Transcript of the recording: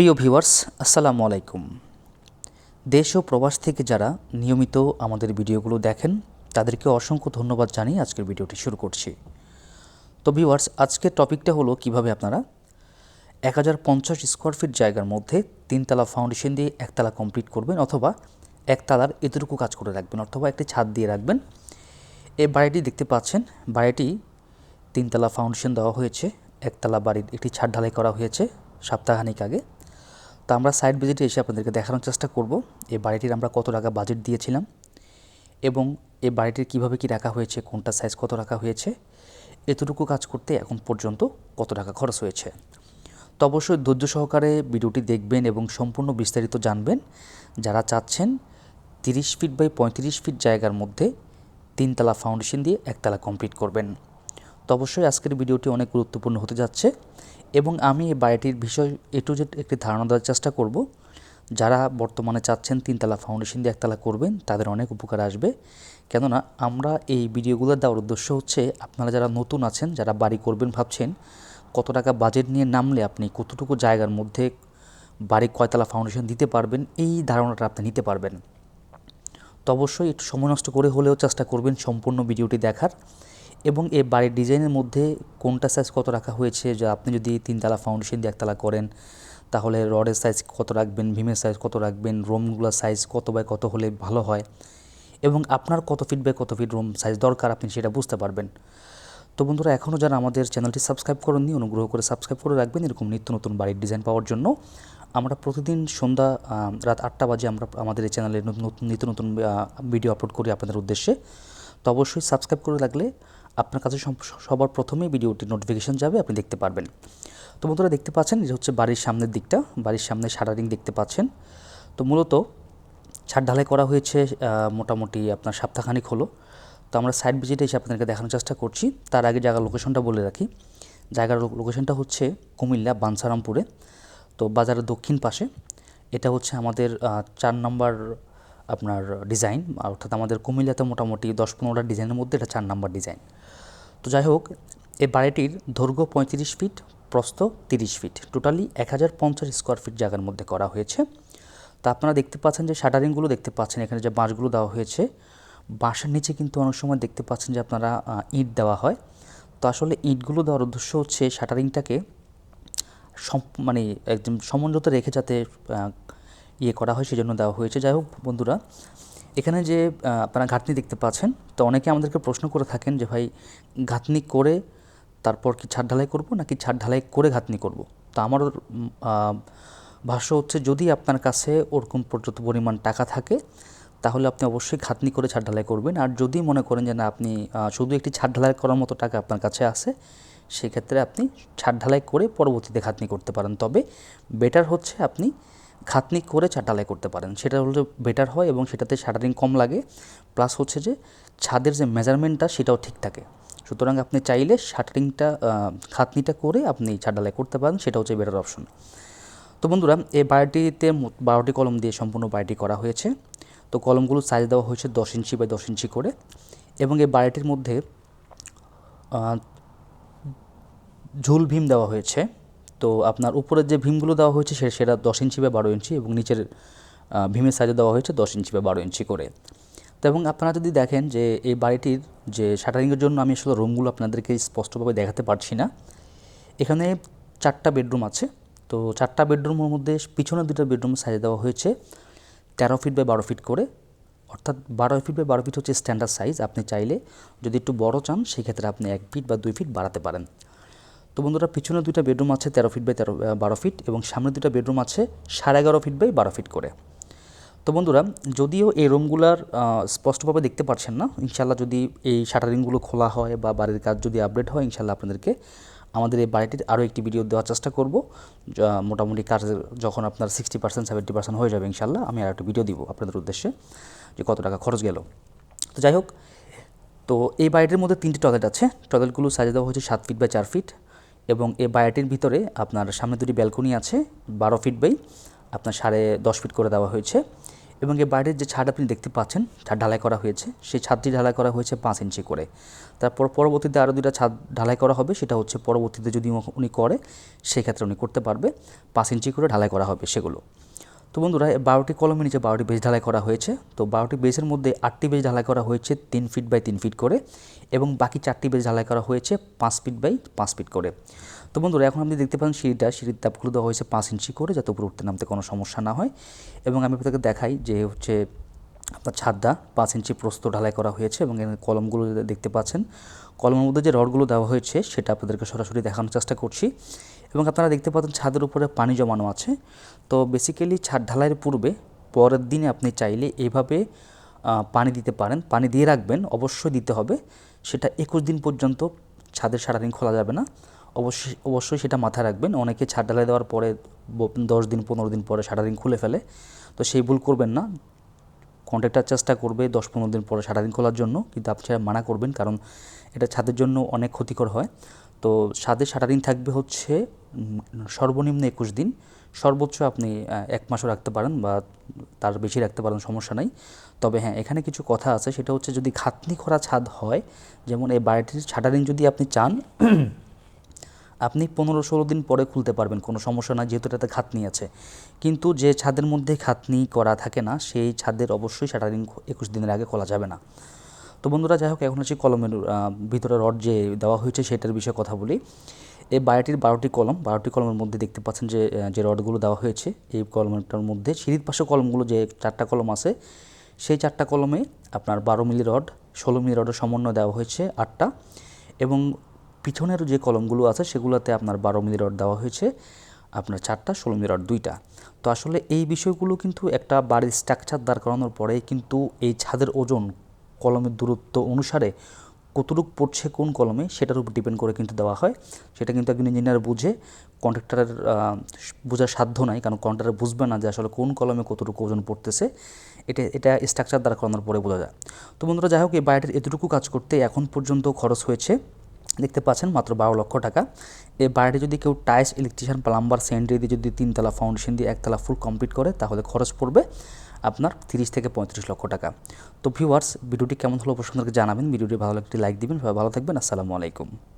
প্রিয় ভিউয়ার্স, আসসালামু আলাইকুম। দেশ ও প্রবাস থেকে যারা নিয়মিত আমাদের ভিডিওগুলো দেখেন, তাদেরকে অসংখ্য ধন্যবাদ জানিয়ে আজকের ভিডিওটি শুরু করছি। তো ভিউয়ার্স আজকের টপিকটা হলো কীভাবে আপনারা এক হাজার পঞ্চাশ স্কোয়ার ফিট জায়গার মধ্যে তিনতলা ফাউন্ডেশন দিয়ে একতলা কমপ্লিট করবেন অথবা একতলার এতটুকু কাজ করে রাখবেন অথবা একটি ছাদ দিয়ে রাখবেন। এই বাড়িটি দেখতে পাচ্ছেন, বাড়িটি তিনতলা ফাউন্ডেশন দেওয়া হয়েছে, একতলা বাড়ির একটি ছাদ ঢালাই করা হয়েছে সপ্তাহখানিক আগে। তো আমরা সাইড ভিজিটে এসে আপনাদেরকে দেখানোর চেষ্টা করব এই বাড়িটির আমরা কত টাকা বাজেট দিয়েছিলাম এবং এই বাড়িটির কীভাবে কি রাখা হয়েছে, কোনটা সাইজ কত রাখা হয়েছে, এতটুকু কাজ করতে এখন পর্যন্ত কত টাকা খরচ হয়েছে। তো অবশ্যই ধৈর্য সহকারে ভিডিওটি দেখবেন এবং সম্পূর্ণ বিস্তারিত জানবেন। যারা চাচ্ছেন তিরিশ ফিট বাই পঁয়ত্রিশ ফিট জায়গার মধ্যে তিনতলা ফাউন্ডেশন দিয়ে একতলা কমপ্লিট করবেন। তো অবশ্যই আজকের ভিডিওটি অনেক গুরুত্বপূর্ণ হতে যাচ্ছে। এবং আমি এই বাড়িটির বিষয় এ টু জেড একটি ধারণা দেওয়ার চেষ্টা করব। যারা বর্তমানে চাচ্ছেন তিনতলা ফাউন্ডেশন দিয়ে একতলা করবেন, তাদের অনেক উপকার আসবে। কেননা আমরা এই ভিডিওগুলো দেওয়ার উদ্দেশ্য হচ্ছে, আপনারা যারা নতুন আছেন, যারা বাড়ি করবেন ভাবছেন, কত টাকা বাজেট নিয়ে নামলে আপনি কতটুকু জায়গার মধ্যে বাড়ি কয়তলা ফাউন্ডেশন দিতে পারবেন, এই ধারণাটা আপনি নিতে পারবেন। তো অবশ্যই একটু সময় নষ্ট করে হলেও চেষ্টা করবেন সম্পূর্ণ ভিডিওটি দেখার। এবং এ বাড়ির ডিজাইনের মধ্যে কোনটা সাইজ কত রাখা হয়েছে? যে আপনি যদি তিনতলা ফাউন্ডেশন দিয়ে একতলা করেন, তাহলে রডের সাইজ কত রাখবেন ভীমের সাইজ কত রাখবেন রুমগুলোর সাইজ কত বাই কত হলে ভালো হয়? এবং আপনার কত ফিট বাই কত ফিট রুম সাইজ দরকার আপনি সেটা বুঝতে পারবেন। তো বন্ধুরা এখনও যারা আমাদের চ্যানেলটি সাবস্ক্রাইব করেননি, অনুগ্রহ করে সাবস্ক্রাইব করে রাখবেন এরকম নিত্য নতুন বাড়ির ডিজাইন পাওয়ার জন্য। আমরা প্রতিদিন সন্ধ্যা রাত আটটা বাজে আমরা আমাদের এই চ্যানেলে নতুন নিত্য নতুন ভিডিও আপলোড করি আপনাদের উদ্দেশ্যে। তো অবশ্যই সাবস্ক্রাইব করে রাখলে আপনার কাছে সব- সবার প্রথমেই ভিডিওটি নোটিফিকেশন যাবে, আপনি দেখতে পারবেন। তো বন্ধুরা দেখতে পাচ্ছেন এটা হচ্ছে বাড়ির সামনের দিকটা, বাড়ির সামনে শাটারিং দেখতে পাচ্ছেন। তো মূলত ছাদ ঢালাই করা হয়েছে মোটামুটি আপনার সপ্তাহখানিক হলো। তো আমরা সাইড ভিজিটে এসে আপনাদেরকে দেখানোর চেষ্টা করছি। তার আগে জায়গার লোকেশনটা বলে রাখি। জায়গার লোকেশনটা হচ্ছে কুমিল্লা বানসারামপুরে, তো বাজারের দক্ষিণ পাশে। এটা হচ্ছে আমাদের চার নম্বর আপনার ডিজাইন, অর্থাৎ আমাদের কুমিল্লাতে মোটামুটি দশ পনেরোটা ডিজাইনের মধ্যে এটা চার নম্বর ডিজাইন। তো যাই হোক, এই বাড়িটির দৈর্ঘ্য পঁয়ত্রিশ ফিট, প্রস্থ তিরিশ ফিট। টোটালি এক হাজার পঞ্চাশ স্কোয়ার ফিট জায়গার মধ্যে করা হয়েছে। তা আপনারা দেখতে পাচ্ছেন যে শাটারিংগুলো দেখতে পাচ্ছেন, এখানে যে বাঁশগুলো দেওয়া হয়েছে। বাঁশের নিচে কিন্তু অনেক সময় দেখতে পাচ্ছেন যে আপনারা ইট দেওয়া হয়। তো আসলে ইটগুলো দেওয়ার উদ্দেশ্য হচ্ছে শাটারিংটাকে সম- মানে একদম সমঞ্জত রেখে যাতে ইয়ে করা হয়, সেজন্য দেওয়া হয়েছে। যাই হোক বন্ধুরা, এখানে যে আপনারা ঘাটনি দেখতে পাচ্ছেন, তো অনেকে আমাদেরকে প্রশ্ন করে থাকেন যে, ভাই, ঘাটনি করে তারপর কি ছাদ ঢালাই করব, নাকি ছাদ ঢালাই করে ঘাটনি করব? তো আমার ভাষ্য হচ্ছে, যদি আপনার কাছে ওরকম পর্যাপ্ত পরিমাণ টাকা থাকে, তাহলে আপনি অবশ্যই খাতনি করে ছাদ ঢালাই করবেন। আর যদি মনে করেন যে, না, আপনি শুধু একটি ছাদ ঢালাই করার মতো টাকা আপনার কাছে আছে, সেক্ষেত্রে আপনি ছাদ ঢালাই করে পরবর্তীতে খাতনি করতে পারেন। তবে বেটার হচ্ছে আপনি খাতনি করে ছাদ ঢালাই করতে পারেন। সেটা হলো বেটার হয় এবং সেটাতে শাটারিং কম লাগে। প্লাস হচ্ছে যে, ছাদের যে মেজারমেন্টটা সেটাও ঠিক থাকে। সুতরাং আপনি চাইলে শাটারিংটা খাতনিটা করে আপনি ছাদ ঢালাই করতে পারেন, সেটা হচ্ছে বেটার অপশন তো বন্ধুরা, এই বাড়িটিতে বারোটি কলম দিয়ে সম্পূর্ণ বাড়িটি করা হয়েছে। তো কলমগুলো সাইজ দেওয়া হয়েছে দশ ইঞ্চি বাই দশ ইঞ্চি করে। এবং এই বাড়িটির মধ্যে ঝুল ভীম দেওয়া হয়েছে। তো আপনার উপরের যে ভীমগুলো দেওয়া হয়েছে সে- সেটা দশ ইঞ্চি বা বারো ইঞ্চি এবং নিচের ভীমের সাইজে দেওয়া হয়েছে দশ ইঞ্চি বা বারো ইঞ্চি করে। তো এবং আপনারা যদি দেখেন যে এই বাড়িটির যে শাটারিংয়ের জন্য আমি আসলে রুমগুলো আপনাদেরকে স্পষ্টভাবে দেখাতে পারছি না। এখানে চারটা বেডরুম আছে। তো চারটা বেডরুমের মধ্যে পিছনে দুটো বেডরুম সাইজ দেওয়া হয়েছে তেরো ফিট বাই বারো ফিট করে। অর্থাৎ বারো ফিট বাই বারো ফিট হচ্ছে স্ট্যান্ডার্ড সাইজ আপনি চাইলে যদি একটু বড় চান, সেক্ষেত্রে আপনি এক ফিট বা দুই ফিট বাড়াতে পারেন। তো বন্ধুরা, পিছনে দুইটা বেডরুম আছে তেরো ফিট বাই তেরো বারো ফিট এবং সামনে দুটো বেডরুম আছে সাড়ে এগারো ফিট বাই বারো ফিট করে। তো বন্ধুরা, যদিও এই রুমগুলার স্পষ্টভাবে দেখতে পাচ্ছেন না ইনশাল্লাহ যদি এই শাটারিংগুলো খোলা হয় বা বাড়ির কাজ যদি আপডেট হয় ইনশাল্লাহ আপনাদেরকে আমাদের এই বাড়িটির আরও একটি ভিডিও দেওয়ার চেষ্টা করব। মোটামুটি কাজ যখন আপনার সিক্সটি পার্সেন্ট সেভেন্টি পার্সেন্ট হয়ে যাবে ইনশাল্লাহ আমি আর একটা ভিডিও দিব আপনাদের উদ্দেশ্যে যে কত টাকা খরচ গেল। তো যাই হোক, তো এই বাড়িটির মধ্যে তিনটি টয়লেট আছে। টয়লেটগুলো সাজিয়ে দেওয়া হয়েছে সাত ফিট বাই চার ফিট এবং এই বায়াটির ভিতরে আপনার সামনে দুটি ব্যালকনি আছে, বারো ফিট বাই আপনার সাড়ে দশ ফিট করে দেওয়া হয়েছে এবং এই বাইরের যে ছাদ আপনি দেখতে পাচ্ছেন, ছাদ ঢালাই করা হয়েছে, সেই ছাদটি ঢালাই করা হয়েছে পাঁচ ইঞ্চি করে। তারপর পরবর্তীতে আরও দুটা ছাদ ঢালাই করা হবে, সেটা হচ্ছে পরবর্তীতে যদি উনি করে, সেক্ষেত্রে উনি করতে পারবে, পাঁচ ইঞ্চি করে ঢালাই করা হবে সেগুলো। তো বন্ধুরা বারোটি কলমের নিচে বারোটি বেজ ঢালাই করা হয়েছে। তো বারোটি বেজের মধ্যে আটটি বেজ ঢালাই করা হয়েছে তিন ফিট বাই তিন ফিট করে এবং বাকি চারটি বেজ ঢালাই করা হয়েছে পাঁচ ফিট বাই পাঁচ ফিট করে। তো বন্ধুরা, এখন আপনি দেখতে পান সিঁড়িটা, সিঁড়ির তাপগুলো দেওয়া হয়েছে পাঁচ ইঞ্চি করে যাতে উপরে উঠতে নামতে কোনো সমস্যা না হয়। এবং আমি আপনাকে দেখাই যে হচ্ছে আপনার ছাদটা পাঁচ ইঞ্চি প্রস্ত ঢালাই করা হয়েছে এবং এখানে কলমগুলো দেখতে পাচ্ছেন। কলমের মধ্যে যে রডগুলো দেওয়া হয়েছে, সেটা আপনাদেরকে সরাসরি দেখানোর চেষ্টা করছি। এবং আপনারা দেখতে পাচ্ছেন ছাদের উপরে পানি জমানো আছে। তো বেসিক্যালি ছাদ ঢালাইয়ের পূর্বে, পরের দিনে আপনি চাইলে এভাবে পানি দিতে পারেন। পানি দিয়ে রাখবেন, অবশ্যই দিতে হবে। সেটা একুশ দিন পর্যন্ত ছাদের সারাদিন খোলা যাবে না। অবশ্যই অবশ্যই সেটা মাথায় রাখবেন। অনেকে ছাদ ঢালাই দেওয়ার পরে দশ দিন, পনেরো দিন পরে সারাদিন খুলে ফেলে। তো সেই ভুল করবেন না। কন্ট্রাক্টার চেষ্টা করবে দশ, পনেরো দিন পরে সারাদিন খোলার জন্য। কিন্তু আপনি সেটা মানা করবেন কারণ এটা ছাদের জন্য অনেক ক্ষতিকর হয়। তো ছাদে সারাদিন থাকবে হচ্ছে সর্বনিম্ন একুশ দিন। সর্বোচ্চ আপনি এক মাসও রাখতে পারেন বা তার বেশি রাখতে পারেন, সমস্যা নাই। তবে হ্যাঁ এখানে কিছু কথা আছে, সেটা হচ্ছে যদি খাতনি করা ছাদ হয়, যেমন এই বাড়িটির ছাটারিং যদি আপনি চান, আপনি পনেরো ষোলো দিন পরে খুলতে পারবেন, কোনো সমস্যা না যেহেতু এটাতে খাতনি আছে। কিন্তু যে ছাদের মধ্যে খাতনি করা থাকে না, সেই ছাদের অবশ্যই শাটারিং একুশ দিনের আগে খোলা যাবে না। তো বন্ধুরা, যাই হোক, এখন হচ্ছে কলমের ভিতরে রড যে দেওয়া হয়েছে সেটার বিষয়ে কথা বলি। এই বারোটির বারোটি কলম, বারোটি কলমের মধ্যে দেখতে পাচ্ছেন যে যে রডগুলো দেওয়া হয়েছে, এই কলমটার মধ্যে সিঁড়ির পাশে কলমগুলো যে চারটা কলম আছে, সেই চারটা কলমে আপনার বারো মিলি রড, ষোলো মিলি রডের সমন্বয় দেওয়া হয়েছে আটটা এবং পিছনের যে কলমগুলো আছে সেগুলোতে আপনার বারো মিলি রড দেওয়া হয়েছে, আপনার চারটা, ষোলো মিলি রড দুইটা। তো আসলে এই বিষয়গুলো কিন্তু একটা বাড়ির স্ট্রাকচার দাঁড় করানোর পরে কিন্তু এই ছাদের ওজন কলমের দূরত্ব অনুসারে কতটুকু পড়ছে কোন কলমে সেটার উপর ডিপেন্ড করে কিন্তু দেওয়া হয়। সেটা কিন্তু একজন ইঞ্জিনিয়ার বুঝে কন্ট্রাক্টরের বোঝার সাধ্য নাই, কারণ কন্ট্রাক্টর বুঝবে না যে আসলে কোন কলমে কতটুকু ওজন পড়তেছে। এটা এটা স্ট্রাকচার দ্বারা করানোর পরে বোঝা যায়। তো বন্ধুরা, যাই হোক, এই বাড়িটির এতটুকু কাজ করতে এখন পর্যন্ত খরচ হয়েছে। দেখতে পাচ্ছেন, মাত্র বারো লক্ষ টাকা। এই বাড়িটি যদি কেউ টাইস ইলেকট্রিশিয়ান প্লাম্বার সেন্ডে দিয়ে যদি তিনতলা ফাউন্ডেশন দিয়ে একতলা ফুল কমপ্লিট করে, তাহলে খরচ পড়বে। আপনার তিরিশ থেকে পঁয়ত্রিশ লক্ষ টাকা। তো ভিউয়ার্স ভিডিওটি কেমন হলো অবশ্যই জানাবেন। ভিডিওটি ভালো লাগলে লাইক দিবেন। ভালো থাকবেন। আসসালামু আলাইকুম।